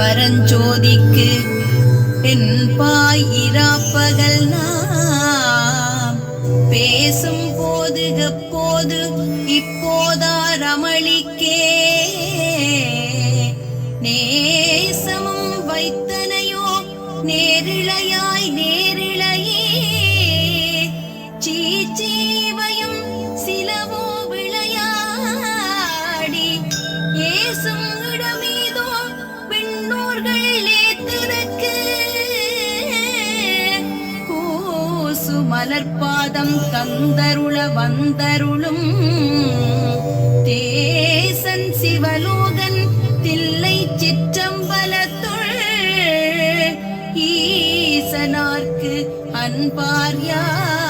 பரஞ்சோதிக்கு என் நாம் பேசும் போது எப்போது இப்போதா ரமளிக்கே நேசமும் வைத்தனையோ நேரிழையாய் நேரிழையே. கூசு தந்தருள வந்தருளும். தேசன் சிவலோகன் தில்லை சிற்றம்பலத்துள். ஈசனார்க்கு அன்பார் யார்?